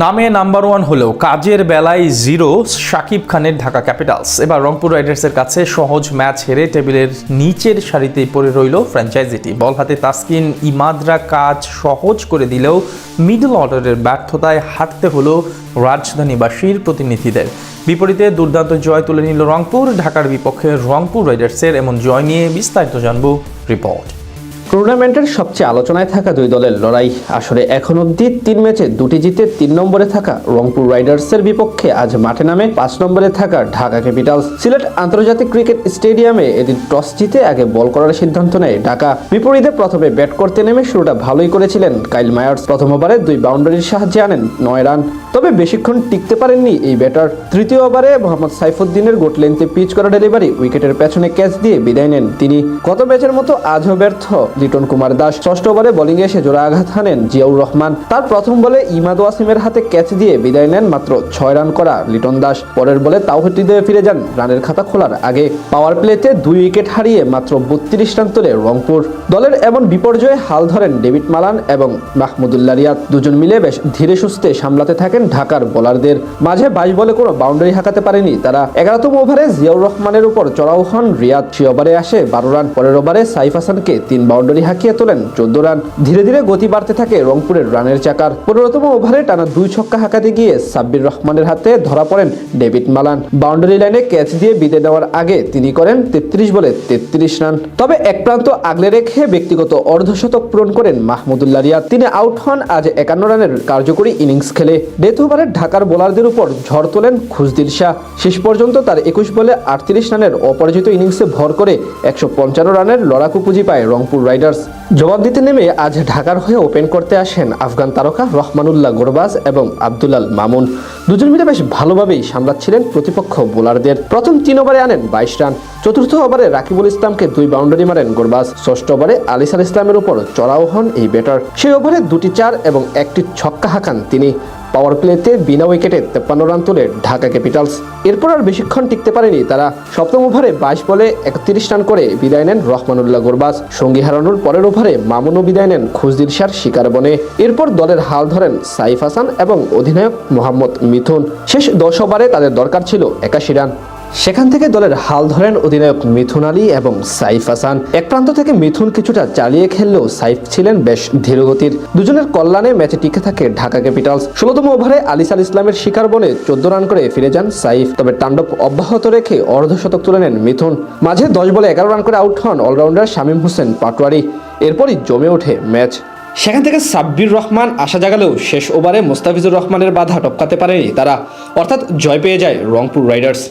নামে number one হলেও কাজের বেলায় জিরো, শাকিব খানের ঢাকা ক্যাপিটালস। এবার রংপুর রাইডার্সের কাছে সহজ ম্যাচ হেরে টেবিলের নিচের সারিতেই পড়ে রইল ফ্র্যাঞ্চাইজিটি। বল হাতে তাসকিন ইমাদরা কাজ সহজ করে দিলেও মিডল অর্ডারের ব্যর্থতায় হাঁটতে হলো রাজধানীবাসীর প্রতিনিধিদের। বিপরীতে দুর্দান্ত জয় তুলে নিল রংপুর। ঢাকার বিপক্ষে রংপুর রাইডার্সের এমন জয় নিয়ে বিস্তারিত জানব রিপোর্ট। টুর্নামেন্টের সবচেয়ে আলোচনায় থাকা দুই দলের লড়াই আসলে এখন অবধি তিন ম্যাচে দুটি জিতে তিন নম্বরে থাকা রংপুর রাইডার্সের বিপক্ষে আজ মাঠে নামে পাঁচ নম্বরে থাকা ঢাকা ক্যাপিটালস। সিলেট আন্তর্জাতিক ক্রিকেট স্টেডিয়ামে এদিন টস জিতে আগে বল করার সিদ্ধান্ত নেয় ঢাকা। বিপরীতে প্রথমে ব্যাট করতে নেমে শুরুটা ভালোই করেছিলেন কাইল মায়ার্স। প্রথম ওভারে দুই বাউন্ডারির সাহায্যে আনেন নয় রান। তবে বেশিক্ষণ টিকতে পারেননি এই ব্যাটার। তৃতীয় ওভারে মোহাম্মদ সাইফুদ্দিনের গোট লেন্থে পিচ করা ডেলিভারি উইকেটের পেছনে ক্যাচ দিয়ে বিদায় নেন তিনি। গত ম্যাচের মতো আজও ব্যর্থ লিটন কুমার দাস ষষ্ঠ ওভারে বোলিংয়ে এসে জোড়া আঘাত হানেন জিয়াউর রহমান। তার প্রথম বলে ইমাদ ওয়াসিমের হাতে ক্যাচ দিয়ে বিদায় নেন মাত্র ছয় রান করা লিটন দাস। পরের বলে তাওহিদ ফিরে যান রানের খাতা খোলার আগে। পাওয়ার প্লেতে দুই উইকেট হারিয়ে মাত্র বত্রিশ রান তোলে রংপুর। দলের এমন বিপর্যয়ে হাল ধরেন ডেভিড মালান এবং মাহমুদুল্লাহ রিয়াদ। দুজন মিলে বেশ ধীরে সুস্থে সামলাতে থাকেন ঢাকার বোলারদের। মাঝে বাইশ বলে কোনো বাউন্ডারি হাঁকাতে পারেনি তারা। এগারোতম ওভারে জিয়াউর রহমানের উপর চড়াও হন রিয়াদ। সে ওভারে আসে বারো রান। পরের ওভারে সাইফ হাসানকে তিন বাউন্ডারি হাঁকিয়ে তোলেন। চোদ্দ রান। ধীরে ধীরে গতি বাড়তে থাকে রংপুরের রানের চাকার। পনেরোতম ওভারে টানা দুই ছক্কা হাঁকাতে গিয়ে সাব্বির রহমানের হাতে ধরা পড়েন ডেভিড মালান। বাউন্ডারি লাইনে ক্যাচ দিয়ে বিদায় দেওয়ার আগে তিনি করেন তেত্রিশ বলে তেত্রিশ রান। তবে এক প্রান্ত আগলে রেখে ব্যক্তিগত অর্ধশতক পূরণ করেন মাহমুদুল্লাহ রিয়াদ। তিনি আউট হন আজ একান্ন রানের কার্যকরী ইনিংস খেলে। ডেথ ওভারে ঢাকার বোলারদের উপর ঝড় তোলেন খুশদিল শাহ। শেষ পর্যন্ত তার একুশ বলে আটত্রিশ রানের অপরাজিত ইনিংসে ভর করে একশো পঞ্চান্ন রানের লড়াকু পুঁজি পায় রংপুর রাইডার্স। জবাব দিতে নেমে আজ ঢাকার হয়ে ওপেন করতে আসেন আফগান তারকা রহমানুল্লাহ গোরবাজ এবং আব্দুলাল মামুন। দুজন মিলে বেশ ভালোভাবেই সামলাচ্ছিলেন প্রতিপক্ষ বোলারদের। প্রথম তিন ওভারে আনেন বাইশ রান। চতুর্থ ওভারে রাকিবুল ইসলামকে দুই বাউন্ডারি মারেন গোরবাজ। ষষ্ঠ ওভারে আলিসার ইসলামের উপর চড়াও হন এই ব্যাটার সেই ওভারে দুটি চার এবং একটি ছক্কা হাঁকান তিনি। পাওয়ার প্লেতে বিনা উইকেটে তেপ্পান্ন রান তুলে ঢাকা ক্যাপিটালস। এরপর আর বেশিক্ষণ টিকতে পারেনি তারা। সপ্তম ওভারে বাইশ বলে একত্রিশ রান করে বিদায় নেন রহমানুল্লাহ গোরবাজ। সঙ্গী হারানোর পরের ওভারে মামুনও বিদায় নেন খুশদির শার শিকার বনে। এরপর দলের হাল ধরেন সাইফ হাসান এবং অধিনায়ক মোহাম্মদ মিথুন। শেষ দশ ওভারে তাদের দরকার ছিল একাশি রান। সেখান থেকে দলের হাল ধরেন অধিনায়ক মিথুন আলী এবং সাইফ হাসান। এক প্রান্ত থেকে মিথুন কিছুটা চালিয়ে খেললেও সাইফ ছিলেন বেশ ধীরগতির। দুজনের কল্যাণে ম্যাচে টিকে থাকে ঢাকা ক্যাপিটালস। ষোলোতম ওভারে আলিসাল ইসলামের শিকার বনে চোদ্দ রান করে ফিরে যান সাইফ। তবে তাণ্ডব অব্যাহত রেখে অর্ধশতক তুলে নেন মিথুন। মাঝে দশ বলে এগারো রান করে আউট হন অলরাউন্ডার শামীম হোসেন পাটোয়ারি। এরপরই জমে ওঠে ম্যাচ। সেখান থেকে সাব্বির রহমান আশা জাগালেও শেষ ওভারে মোস্তাফিজুর রহমানের বাধা টপকাতে পারেনি তারা। অর্থাৎ জয় পেয়ে যায় রংপুর রাইডার্স।